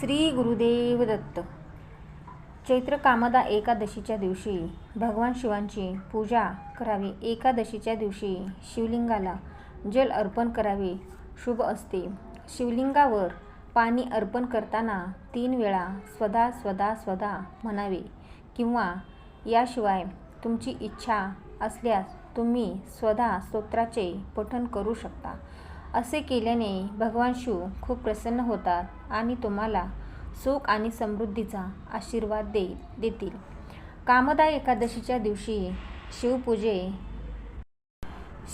श्री गुरुदेव दत्त. चैत्र कामदा एकादशीच्या दिवशी भगवान शिवांची पूजा करावी. एकादशीच्या दिवशी शिवलिंगाला जल अर्पण करावे. शुभ असते. शिवलिंगावर पाणी अर्पण करताना तीन वेळा स्वदा स्वदा स्वदा म्हणावे किंवा याशिवाय तुमची इच्छा असल्यास तुम्ही स्वदा स्तोत्राचे पठण करू शकता. असे केल्याने भगवान शिव खूप प्रसन्न होतात आणि तुम्हाला सुख आणि समृद्धीचा आशीर्वाद दे देतील. कामदा एकादशीच्या दिवशी शिवपूजे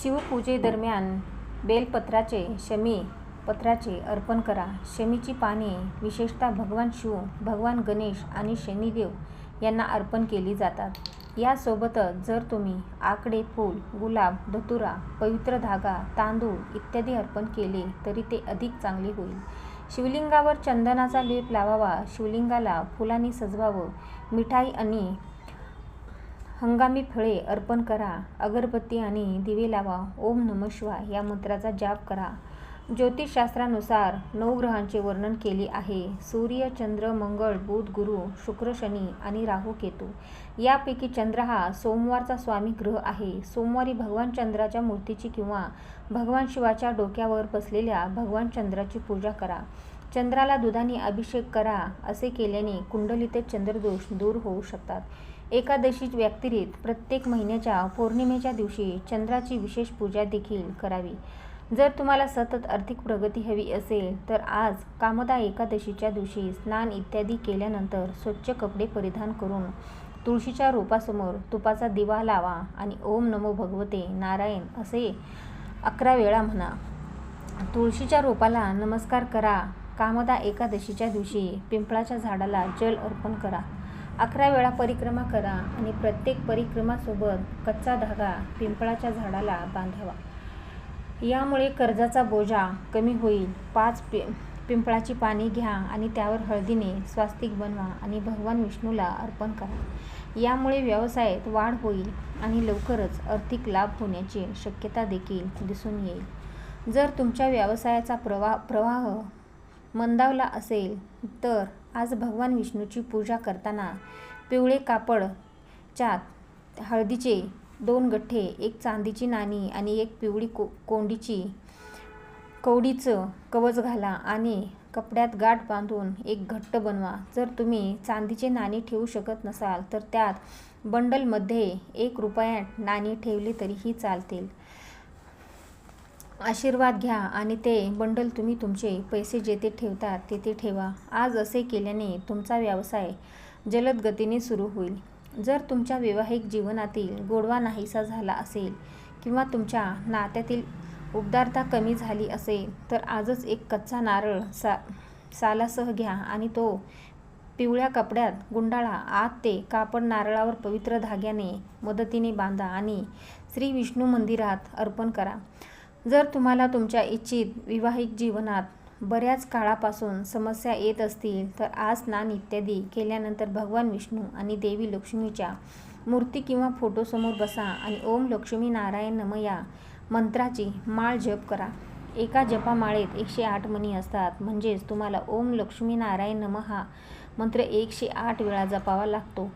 शिवपूजेदरम्यान बेलपत्राचे शमी पत्राचे अर्पण करा. शमीची पाने विशेषतः भगवान शिव भगवान गणेश आणि शनिदेव यांना अर्पण केली जातात. यासोबतच जर तुम्ही आकडे फूल गुलाब धतुरा पवित्र धागा तांदूळ इत्यादी अर्पण केले तरी ते अधिक चांगले होईल. शिवलिंगावर चंदनाचा लेप लावावा शिवलिंगाला फुलांनी सजवावं मिठाई आणि हंगामी फळे अर्पण करा अगरबत्ती आणि दिवे लावा ओम नम शिवाय या मंत्राचा जाप करा. ज्योतिषशास्त्रानुसार नऊ ग्रहांचे वर्णन केले आहे. सूर्य चंद्र मंगळ बुध गुरु शुक्र शनी आणि राहू केतू. यापैकी चंद्र हा सोमवारचा स्वामी ग्रह आहे. सोमवारी भगवान चंद्राच्या मूर्तीची किंवा भगवान शिवाच्या डोक्यावर बसलेल्या भगवान चंद्राची पूजा करा. चंद्राला दुधाने अभिषेक करा असे केल्याने कुंडलीते चंद्रदोष दूर होऊ शकतात. एकादशी व्यतिरिक्त प्रत्येक महिन्याच्या पौर्णिमेच्या दिवशी चंद्राची विशेष पूजा देखील करावी. जर तुम्हाला सतत आर्थिक प्रगती हवी असेल तर आज कामदा एकादशीच्या दिवशी स्नान इत्यादी केल्यानंतर स्वच्छ कपडे परिधान करून तुळशीच्या रोपासमोर तुपाचा दिवा लावा आणि ओम नमो भगवते नारायण असे अकरा वेळा म्हणा. तुळशीच्या रोपाला नमस्कार करा. कामदा एकादशीच्या दिवशी पिंपळाच्या झाडाला जल अर्पण करा. अकरा वेळा परिक्रमा करा आणि प्रत्येक परिक्रमासोबत कच्चा धागा पिंपळाच्या झाडाला बांधावा. यामुळे कर्जाचा बोजा कमी होईल. पाच पि पिंपळाची पाने घ्या आणि त्यावर हळदीने स्वास्तिक बनवा आणि भगवान विष्णूला अर्पण करा. यामुळे व्यवसायात वाढ होईल आणि लवकरच आर्थिक लाभ होण्याची शक्यता देखील दिसून येईल. जर तुमच्या व्यवसायाचा प्रवा प्रवाह मंदावला असेल तर आज भगवान विष्णूची पूजा करताना पिवळे कापड चात हळदीचे दोन गठ्ठे एक चांदीची नाणी आणि एक पिवळी को कोंडीची कवडीचं कवच घाला आणि कपड्यात गाठ बांधून एक घट्ट बनवा. जर तुम्ही चांदीचे नाणी ठेवू शकत नसाल तर त्यात बंडलमध्ये एक रुपया नाणी ठेवली तरीही चालतील. आशीर्वाद घ्या आणि ते बंडल तुम्ही तुमचे पैसे जेथे ठेवतात तेथे ठेवा. आज असे केल्याने तुमचा व्यवसाय जलद गतीने सुरू होईल. जर तुमच्या वैवाहिक जीवनातील गोडवा नाहीसा झाला असेल किंवा तुमच्या नात्यातील उबदारता कमी झाली असेल तर आजच एक कच्चा नारळ सा सालासह घ्या आणि तो पिवळ्या कपड्यात गुंडाळा. आत ते कापड नारळावर पवित्र धाग्याने मदतीने बांधा आणि श्री विष्णू मंदिरात अर्पण करा. जर तुम्हाला तुमच्या इच्छित विवाहिक जीवनात बऱ्याच काळापासून समस्या येत असतील तर आज स्नान इत्यादी केल्यानंतर भगवान विष्णू आणि देवी लक्ष्मीच्या मूर्ती किंवा फोटोसमोर बसा आणि ओम लक्ष्मी नारायण नम या मंत्राची माळ जप करा. एका जपामाळेत एकशे आठ मणी असतात. म्हणजेच तुम्हाला ओम लक्ष्मी नारायण नम हा मंत्र एकशे आठ वेळा जपावा लागतो.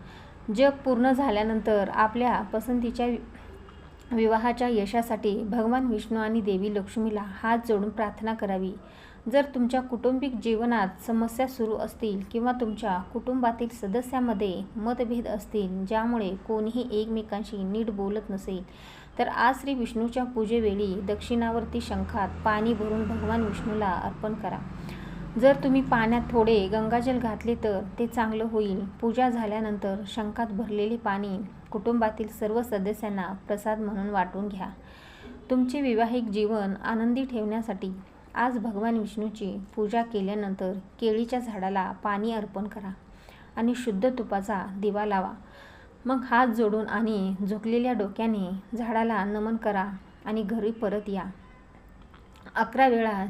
जप पूर्ण झाल्यानंतर आपल्या पसंतीच्या विवाहाच्या यशासाठी भगवान विष्णू आणि देवी लक्ष्मीला हात जोडून प्रार्थना करावी. जर तुमच्या कुटुंबिक जीवनात समस्या सुरू असतील किंवा तुमच्या कुटुंबातील सदस्यामध्ये मतभेद असतील ज्यामुळे कोणीही एकमेकांशी नीट बोलत नसेल तर आज श्री विष्णूच्या पूजेवेळी दक्षिणावर्ती शंखात पाणी भरून भगवान विष्णूला अर्पण करा. जर तुम्ही पाण्यात थोडे गंगाजल घातले तर ते चांगलं होईल. पूजा झाल्यानंतर शंखात भरलेले पाणी कुटुंबातील सर्व सदस्यांना प्रसाद म्हणून वाटून घ्या. तुमचे विवाहिक जीवन आनंदी ठेवण्यासाठी आज भगवान विष्णूची पूजा केल्यानंतर केळीच्या झाडाला पाणी अर्पण करा आणि शुद्ध तुपाचा दिवा लावा. मग हात जोडून आणि झोकलेल्या डोक्याने झाडाला नमन करा आणि घरी परत या. अकरा वेळा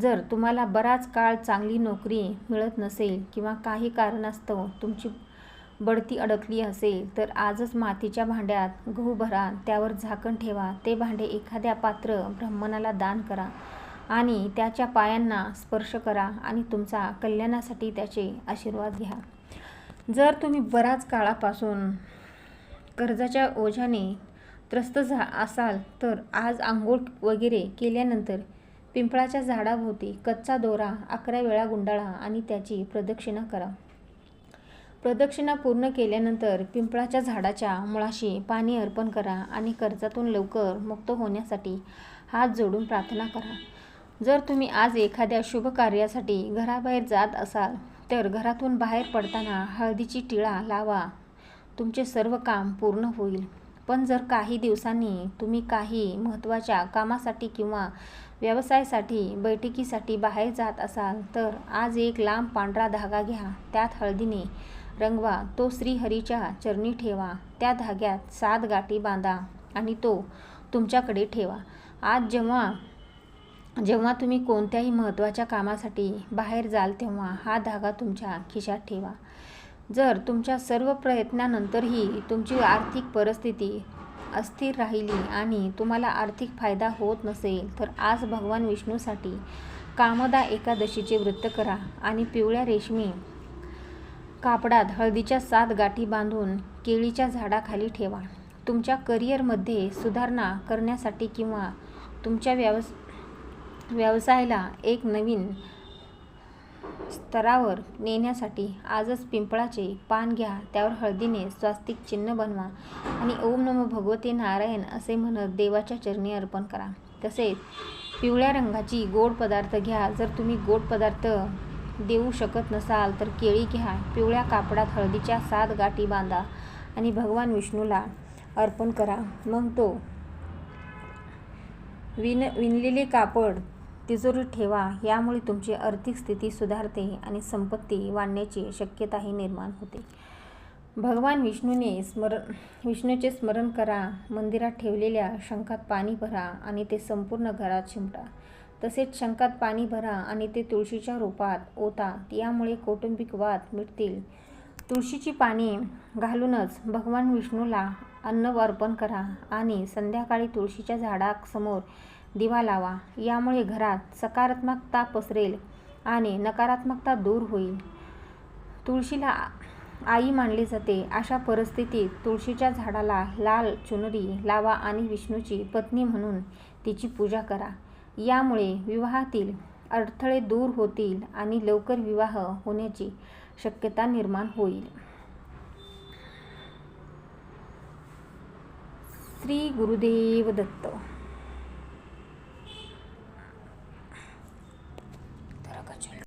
जर तुम्हाला बराच काळ चांगली नोकरी मिळत नसेल किंवा काही कारणास्तव तुमची बढती अडकली असेल तर आजच मातीच्या भांड्यात गहू भरा त्यावर झाकण ठेवा. ते भांडे एखाद्या पात्र ब्राह्मणाला दान करा. आणि त्याच्या पायांना स्पर्श करा आणि तुमचा कल्याणासाठी त्याचे आशीर्वाद घ्या. जर तुम्ही बराच काळापासून कर्जाच्या ओझ्याने त्रस्त झा असाल तर आज आंघोळ वगैरे केल्यानंतर पिंपळाच्या झाडाभोवती कच्चा दोरा अकरा वेळा गुंडाळा आणि त्याची प्रदक्षिणा करा. प्रदक्षिणा पूर्ण केल्यानंतर पिंपळाच्या झाडाच्या मुळाशी पाणी अर्पण करा आणि कर्जातून लवकर मुक्त होण्यासाठी हात जोडून प्रार्थना करा. जर तुम्ही आज एखाद्या शुभ कार्यासाठी घराबाहेर जात असाल तर घरातून बाहेर पडताना हळदीची टिळा लावा. तुमचे सर्व काम पूर्ण होईल. पण जर काही दिवसांनी तुम्ही काही महत्त्वाच्या कामासाठी किंवा व्यवसायासाठी बैठकीसाठी बाहेर जात असाल तर आज एक लांब पांढरा धागा घ्या. त्यात हळदीने रंगवा. तो श्रीहरीच्या चरणी ठेवा. त्या धाग्यात सात गाठी बांधा आणि तो तुमच्याकडे ठेवा. आज जेव्हा जेव्हा तुम्ही कोणत्याही महत्त्वाच्या कामासाठी बाहेर जाल तेव्हा हा धागा तुमच्या खिशात ठेवा. जर तुमच्या सर्व प्रयत्नानंतरही तुमची आर्थिक परिस्थिती अस्थिर राहिली आणि तुम्हाला आर्थिक फायदा होत नसेल तर आज भगवान विष्णूसाठी कामदा एकादशीचे व्रत करा आणि पिवळ्या रेशमी कापडात हळदीच्या सात गाठी बांधून केळीच्या झाडाखाली ठेवा. तुमच्या करिअरमध्ये सुधारणा करण्यासाठी किंवा तुमच्या व्यवस व्यवसायाला एक नवीन स्तरावर नेण्यासाठी आजच पिंपळाचे पान घ्या त्यावर हळदीने स्वास्तिक चिन्ह बनवा आणि ओम नमो भगवते नारायण असे म्हणत देवाच्या चरणी अर्पण करा. तसेच पिवळ्या रंगाची गोड पदार्थ घ्या. जर तुम्ही गोड पदार्थ देऊ शकत नसाल तर केळी घ्या. पिवळ्या कापडात हळदीच्या सात गाठी बांधा आणि भगवान विष्णूला अर्पण करा. मग तो विन विणलेले कापड तिजोरीत ठेवा यामुळे तुमची आर्थिक स्थिती सुधारते आणि संपत्ती वाढण्याची शक्यताही निर्माण होते. भगवान विष्णूने स्मरण विष्णूचे स्मरण करा मंदिरात ठेवलेल्या शंखात पाणी भरा आणि ते संपूर्ण घरात शिंपडा. तसेच शंखात पाणी भरा आणि ते तुळशीच्या रूपात ओता यामुळे कौटुंबिक वाद मिटतील. तुळशीची पाने घालूनच भगवान विष्णूला अन्न अर्पण करा आणि संध्याकाळी तुळशीच्या झाडासमोर दिवा लावा. यामुळे घरात सकारात्मकता पसरेल आणि नकारात्मकता दूर होईल. तुळशीला आई मानली जाते. अशा परिस्थितीत तुळशीच्या झाडाला लाल चुनरी लावा आणि विष्णूची पत्नी म्हणून तिची पूजा करा. यामुळे विवाहातील अडथळे दूर होतील आणि लवकर विवाह होण्याची शक्यता निर्माण होईल. श्री गुरुदेव दत्त